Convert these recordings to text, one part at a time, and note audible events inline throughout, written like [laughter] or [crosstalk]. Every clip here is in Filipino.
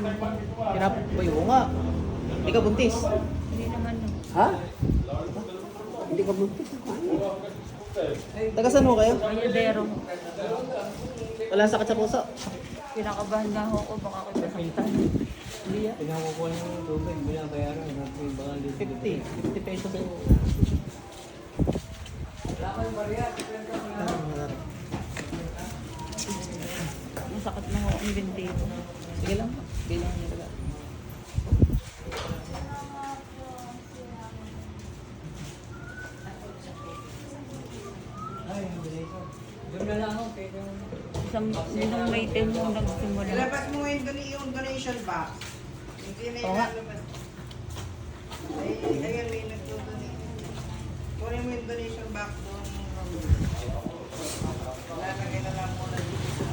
Kinapot ba yun? nga. Hindi ka buntis. Hindi naman no. Ha? Hindi ka buntis. Taga saan ho kayo? Mayadero. Wala sakit sa puso. Pinakabahan na ako baka ako nasaktan. Hindi yan. Pinakukuha ng tubig, binabayaran. Natin yung baka 50. 50 pesos sa'yo. Masakit na ako ang bindi ko. Sige lang. Sige lang. Ay, yung donation. Doon na lang ako, kaya yung... Isang nung may time nung nagsimula. Ilabas mo yung, yung donation box. Hindi na Oo nga. ilalabas. Ay, ayan may nagdo-donate. Kunin mo yung donation box doon. Lalagay na lang muna dito.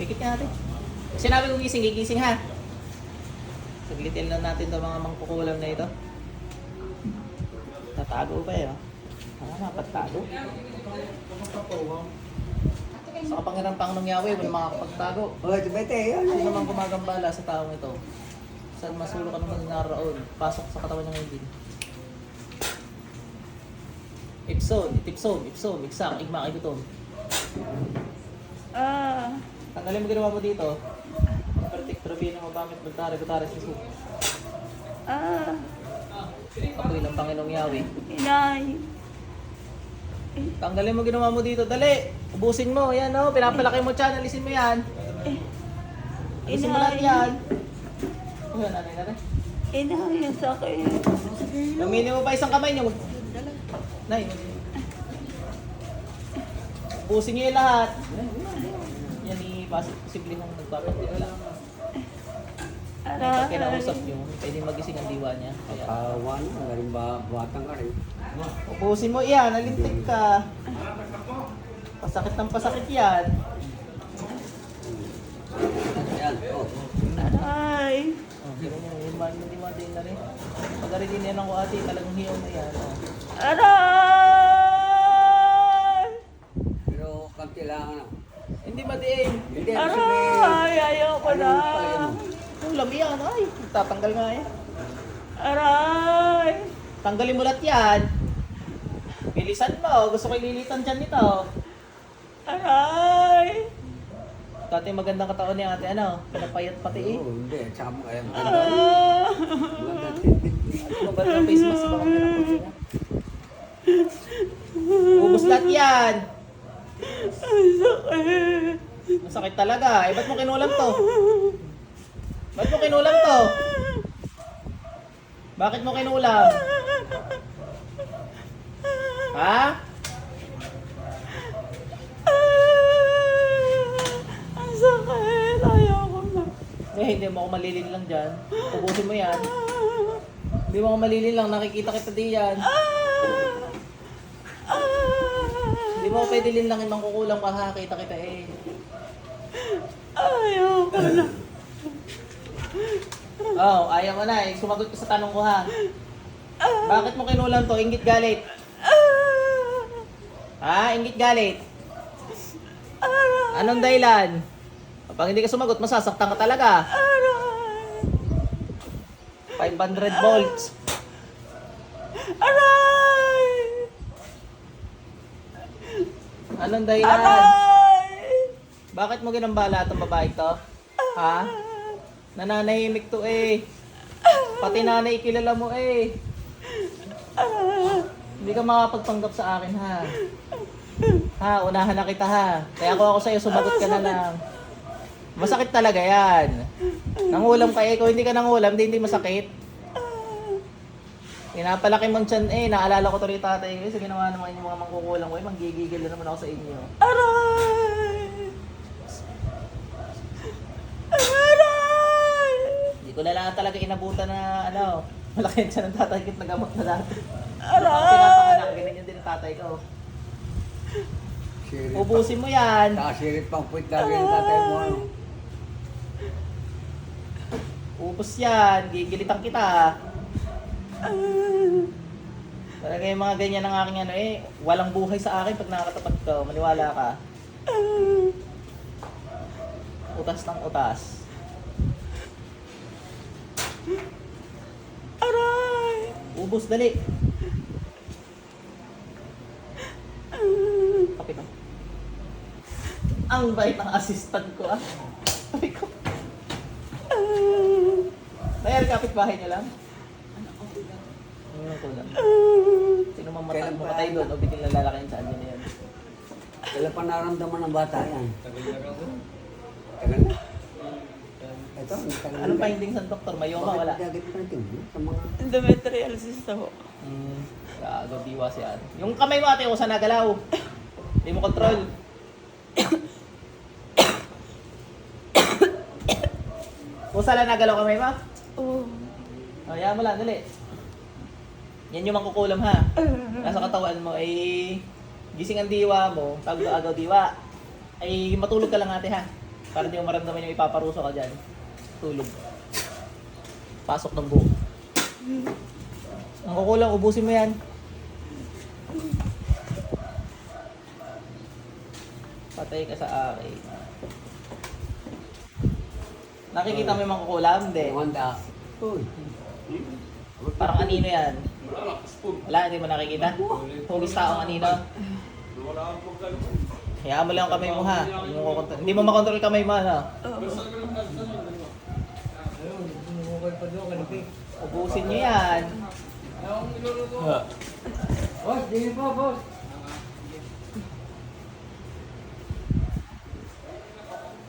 Pikit natin. Sinabi kong gising, gigising ha. Saglitin lang natin itong mga mangkukulam na ito. Tatago pa eh. Oh. Ah, napagtago. Sa kapangyarihan pang nung Yahweh, wala makakapagtago. Oh, ito ba ito? Yan. Sino naman gumagambala sa taong ito? Saan masulo ka naman naroon? Pasok sa katawan niya ngayon din. Ipson, itipson, ipson, iksak, igma, igutom. Ah, Tanggalin mo ginawa mo dito. Pertik, trabino, mabamit, magtari, gutari, susu. ah, Apoy ng Panginoong Yahweh. inay. Tanggalin mo ginawa mo dito, dali! Ubusin mo, yan o, pinapalaki mo dyan, alisin mo yan. Alisin mo lahat yan. O yan, nanay, nanay. Inay, ang sakit. Aminin mo pa isang kamay niyo. Nay. Ubusin niyo yung lahat. Yan ni posible nung nagpapatid wala. Pag kinausap niyo, pwede magising ang diwa niya. Kaya, Kawan, galing ba buhatang ka rin. ubusin mo yan, nalintik ka. Pasakit ng pasakit yan. Yan, oh. Aray. Oh, ganun yan, yung man, hindi man din na rin. Pag din yan ako ate, talagang hiyaw na yan. Oh. Aray! Pero kanti lang ano. Hindi ba din? Hindi? Aray, ayaw ko na. Ano pala yun? Ulam yan, ay. Tatanggal nga eh. Aray! Tanggalin mo lahat yan. Bilisan mo. Gusto ko ililitan dyan nito. Aray! Dati magandang katawan ni ate, ano? Pinapayat pati eh. Oo, hindi. Tsaka mo kaya maganda. Ah! Ano ba yung face mask? Sila. Ubus lahat yan. Ang sakit. Masakit talaga. Eh, ba't mo kinulam to? Ba't mo kinulam to? Bakit mo kinulam? Ha? Ang sakit. Ayaw ko na. Eh, hindi mo ako malilin lang dyan. Ubusin mo yan. Hindi mo ako malilin lang. Nakikita kita di yan. Hindi mo ako pwede linlangin mang kukulang ka ha. Kita kita eh. Ayaw ko na. Oh, ayaw mo na eh. Sumagot ka sa tanong ko ha. Bakit mo kinulam to? Ingit galit. Ha? Ingit galit. Anong dahilan? Kapag hindi ka sumagot, masasaktan ka talaga. 500 volts. Aray! Anong dahilan? Aray! Bakit mo ginambala itong babae to? Ha? Nananahimik to eh. Pati nanay kilala mo eh. Hindi ka makapagpanggap sa akin ha. Ha, unahan na kita ha. Kaya ako ako sa'yo, sumagot ka na lang. Masakit talaga yan. Nangulam ka eh. Kung hindi ka nangulam, hindi, hindi masakit. Pinapalaki mong tiyan eh. Naalala ko tuloy tatay ko. eh, Sa ginawa naman yung mga mangkukulang ko eh. Manggigigil na naman ako sa inyo. Aray! Hindi ko na talaga inabutan na ano. Malaki yan siya ng tatay ko na gamot na dati. Aray! Pinapanganak, ganyan din ang tatay ko. Sirit pa. Ubusin mo yan. Tsaka sirit pang puwit lagi ng tatay mo. ano. Ubus yan. Gigilitan kita. Talaga yung mga ganyan ng aking ano eh. Walang buhay sa akin pag nakakatapat ko. Maniwala ka. Utas ng utas. Aray! Ubus, dali. Kape ba? Ang bait ng assistant ko ah. Kape ko. Bayar kapit bahay niya lang? Ano, okay lang. Ano, okay lang. Sino mamatay, doon o biting lalaki yung sa amin na yan? Kailan pa naramdaman ng bata yan? Tagal na raw. Na. Ito, Anong na. findings ng doktor? Mayoma wala. Bakit gagawin pa natin yun? Sa mga... Endometrial cyst ako. Hmm, gago diwa si Ate. Yung kamay mo ate, kung saan nagalaw. Hindi mo control. kung saan lang nagalaw kamay mo? Oo. Oh, yan mo lang, dali. Yan yung mangkukulam ha. Nasa katawan mo ay gising ang diwa mo, tawag agaw diwa. Ay matulog ka lang ate ha. Para di mo maramdaman yung ipaparuso ka dyan. Tulog. Pasok ng buo. Ang kukulang, ubusin mo yan. Patay ka sa akin. Nakikita mo yung mga kukulam? Hindi. Handa. Uy. Parang anino yan. Wala, hindi mo nakikita? Hugis taong anino. Hayaan mo lang ang kamay mo ha. Hindi mo, makontrol- kamay mo ano. Oo. Ayun, bumukay pa doon, kanipik. Ubusin nyo yan. Boss, di pa, boss.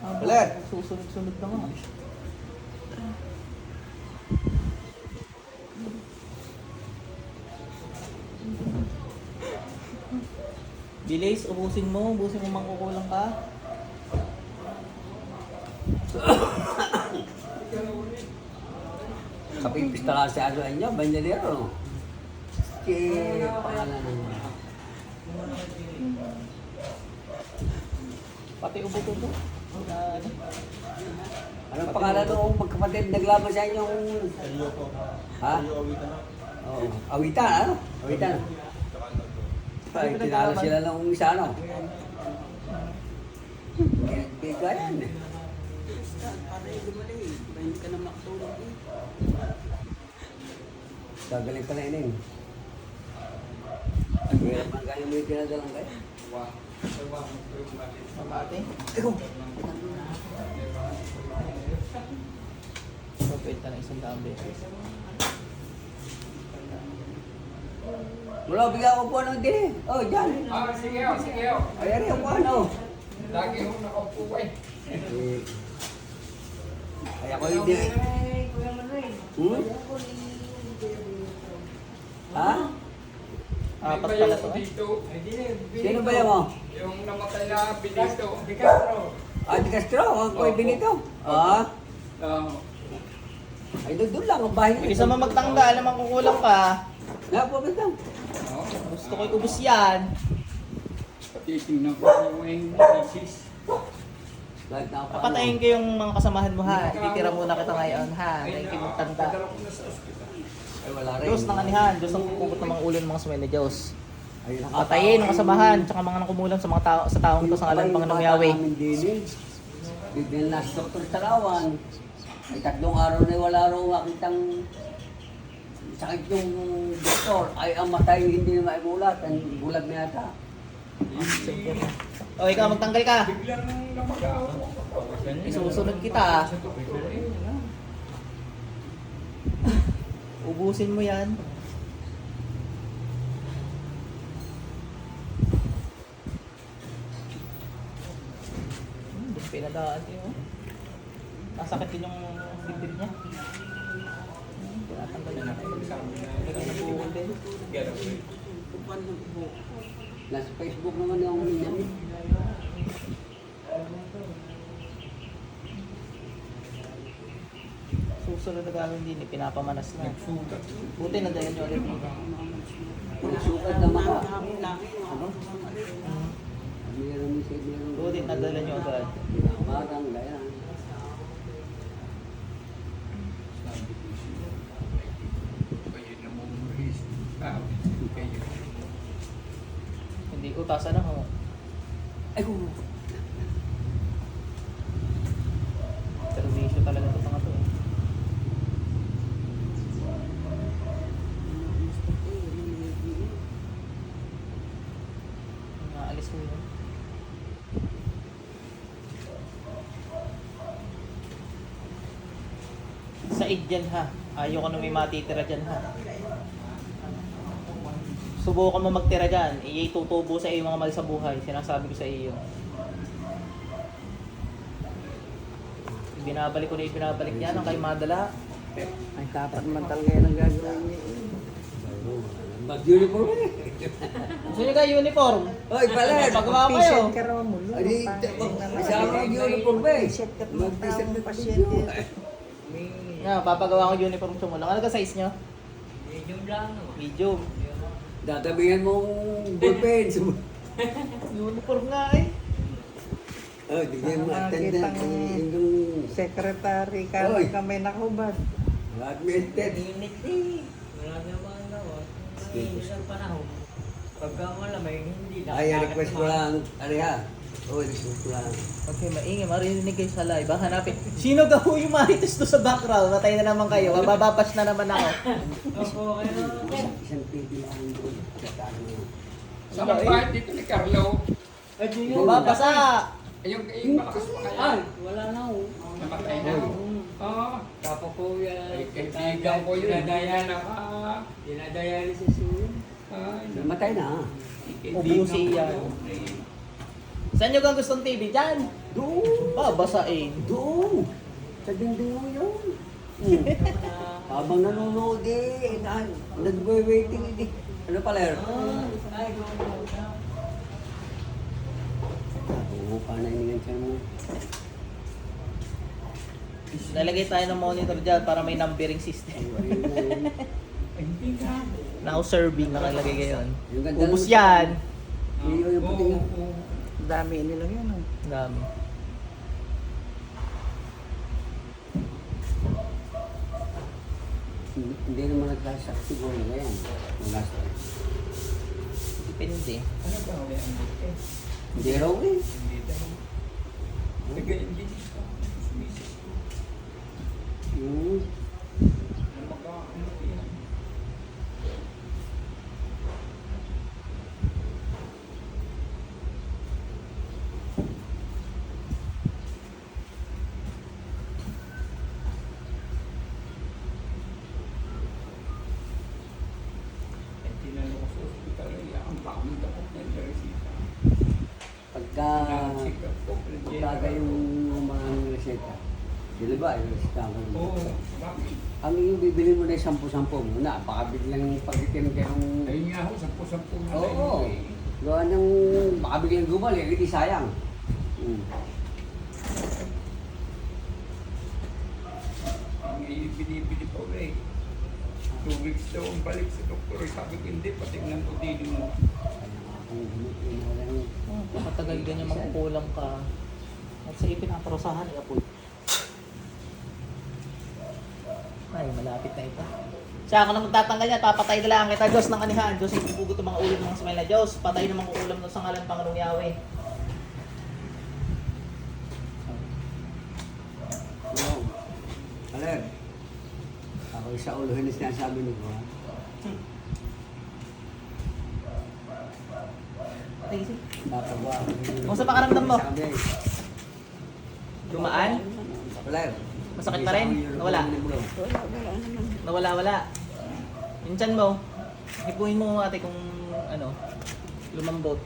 Ah, Ulit. Susunod-sunod na nga. Bilis, ubusin mo. Ubusin mo mangkukulang ka. Kapipista ka sa ano niya, Banyalero. Si pangalan ng... Pati ubo-ubo. Ano? Anong pangalan ng magkapatid naglaban sa inyong... Ha? Oo. Awitan, ano? Awitan. Ay, tinalo sila ng isa, ano? Bigayan eh. Para yung gumali. Hindi ka na makatulog eh. Gagaling ka na yun eh. Ang hirap ng kaya mo yung pinadalang kayo. Mamate. Ikaw! So, pwede na isang daang beses. Wala, bigyan ko po ng din eh. Oh, dyan. Ah, sige ho, sige ho. Ay, ari, ang ano. Lagi ho nakaupo eh. Ay, ako hindi. Hmm? Ha? Apat May pala to ko dito. Sino ba yan mo? Yung namatay na Benito. Ah, di Castro, ang koy Benito. Ah, Ah, ay doon lang ang bahay Bilis naman magtanggal, naman kukulang ka. Nga po, lang. Gusto ko ubus yan. patitingnan ko yung misis. Papatayin ko yung mga kasamahan mo ha. Ititira muna kita ngayon ha. Ngayon kayo magtanda. Padala ko na sa ospital. Ay, wala rin. Diyos ng anihan. Diyos ang kukugot ng mga ulo ng mga sumay na Diyos. Ay, Patayin ang kasamahan. Tsaka mga nakumulang sa mga tao sa taong ito sa ngalan ng Panginoong Yahweh. Bigyan na sa Dr. Sarawan. Ay tatlong araw na wala raw makitang sakit yung doktor. Ay ang matay hindi na maibulat. Ang bulag na yata. O ikaw magtanggal ka. Biglang namagaw. Isusunod kita. [laughs] Ubusin mo yan. Hmm, pinadaan niyo. Nasakit din yung bibig niya. Hmm, Tinatanggal na natin. Hindi ka nabuhol din. Tupan ng ubo. Nasa Facebook naman yung niya. Susunod na gawin din, pinapamanas na. Buti na dahil nyo ulit. Sukat na maka. Ano? Hmm. Buti nadala nyo agad. Parang gaya. Ay, kung... Servisyo talaga ito mga to. Eh. Naalis ko yun. Sa id yan ha. Ayoko na may matitira dyan ha. Subukan mo magtira dyan. Iyay tutubo sa iyo mga mali sa buhay. Sinasabi ko sa iyo. Binabalik ko na yung binabalik yan. Ang kay madala. Ay, dapat man talaga yan ang gagawin niya. Mag-uniform eh. Gusto nyo ka uniform? Oy, paler! Pagawa kayo. Patient ka raw mo. Adi, kasama ang uniform eh. Patient ka Mag-t-shirt na pasyente. Nga, papagawa ko uniform sa mula. Ano ka size nyo? Medium lang. Medium. Databihan mong ballpen. [laughs] Uniform nga eh. Oh, bigyan mo attendant. ng- Yung Secretary ka Oy. kamay nakubad. admitted. Init eh. Wala naman gawa. Mainit ang panahon. Pagka malamay, hindi na. Ay, request ko lang. Ano Oh, ko lang. Okay, maingay. Marinig kayo sa live. Baka hanapin. Sino ka po yung marites to sa background? Matay na naman kayo. Mabababash na naman ako. Opo, kaya Isang, isang pigi lang doon. Sa mga bahay dito ni Carlo, At yun yun. Babasa! ay, yung, yung malakas pa kaya. Ay, wala na ho. Namatay na. Oo. Tapos po yan. Ay, kaibigan ko yun. Dinadaya Dinadaya na ka. Dinadialysis yun. Ay, Namatay na. Ubusi yan. Saan nyo kang gustong TV? Diyan! Doon. Babasain. Doon. Sa dingding mo yun. Hmm. [laughs] Habang nanonood eh, na, nag-waiting eh. Ano pala yun? Oo, paano iningan siya mo? Nalagay tayo ng monitor dyan para may numbering system. Now serving nakalagay ngayon. Yung Ubus yan. Yung puti Oo, nga. oo. Dami nila yun. ah. Dami. Hindi, hindi naman nagkasak siguro ngayon. Wala sa Depende. Ano ba? Wala ang. Hindi raw eh. Hindi daw. Nagayon din ito. Sumisis ko. Hmm. Ano maka, ano yan? Eh, tinanong ko sa ospital, ay, ang pangit ako ng resita. Pagka, ko, pagka yung mga reseta, di ba, yung reseta mo. Oo, bakit? Ang yung bibili mo na yung sampu-sampu muna, baka biglang pag-itim ka ng... Ayun nga ho, sampu-sampu na Oo. eh. Gawa ng, baka biglang gumali, hindi sayang. Hmm. Ang binibili pa ulit. Two weeks daw ang balik sa doktor. Sabi ko, hindi, patignan ko din mo. Kaya nga Matagal ganyan magkukulang ka. At sa ipinaparusahan, iapoy. Ay, malapit na ito. Siya ako na magtatanggal niya, papatay na lang kita. Diyos ng anihan. Diyos yung pupugot ng mga ulam ng mga smile na Diyos. Patay ng mga ulam ng sangalan Panginoong Yahweh. Ano? Aler, ako sa uluhin na sinasabi mo, ha? Patay kasi. Tatawa. Kumusta pakiramdam mo? Dumaan? Aler. Masakit pa rin? Nawala? Wala, wala. Nawala, wala. Yung tiyan mo, hipuin mo ate kung ano, lumambot.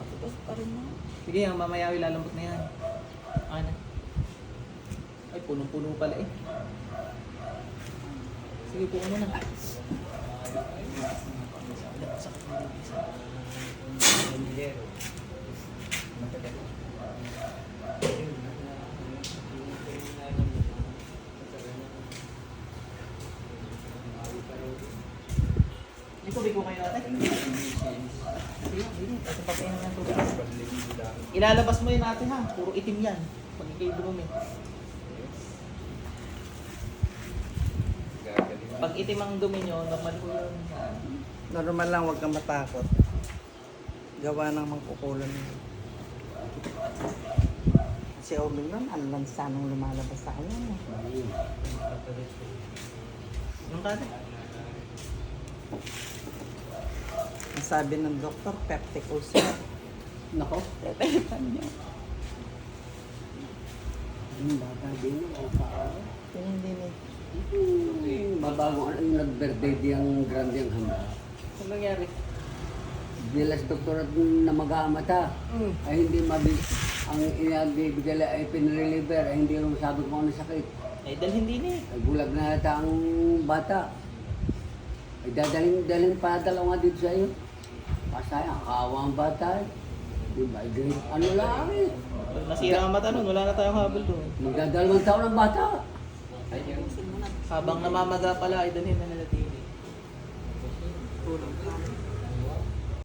Tapos pa rin mo. Sige, ang mamaya ilalambot na yan. Ano? Ay, punong-puno pala eh. Sige, puno na. Yung tubig Ilalabas mo yun ate ha. Puro itim yan. Pag ikay dumumi. Pag itim ang dumi nyo, normal po yun. Normal lang, huwag kang matakot. Gawa ng mangkukulan mo. Si Oming nun, ang lansa nung lumalabas sa kanya. kate? Ang sabi ng doktor, peptic ulcer. Nako. Tetepan niya. Yung bata din, ang paa. Yun hindi ni. Hmm, Mabago ano yung nag-birthday diyang grande ang handa. Ano nangyari? Bilas doktor at na magamata. Hmm. Ay hindi mabi ang inabibigay ay pinreliver ay hindi rin sabi ko ano sakit. Ay, dahil hindi ni. Ay bulag na yata ang bata. Ay dadalhin, dalhin pa dalawa dito sa iyo. Pasaya, kawa ang bata eh. Di ba? Di- Ano lang eh. Nasira ang mata nun, wala na tayong habol doon. Magdadalawang taon ang bata. Habang namamaga pala, ay dalhin na nila TV. Tulong.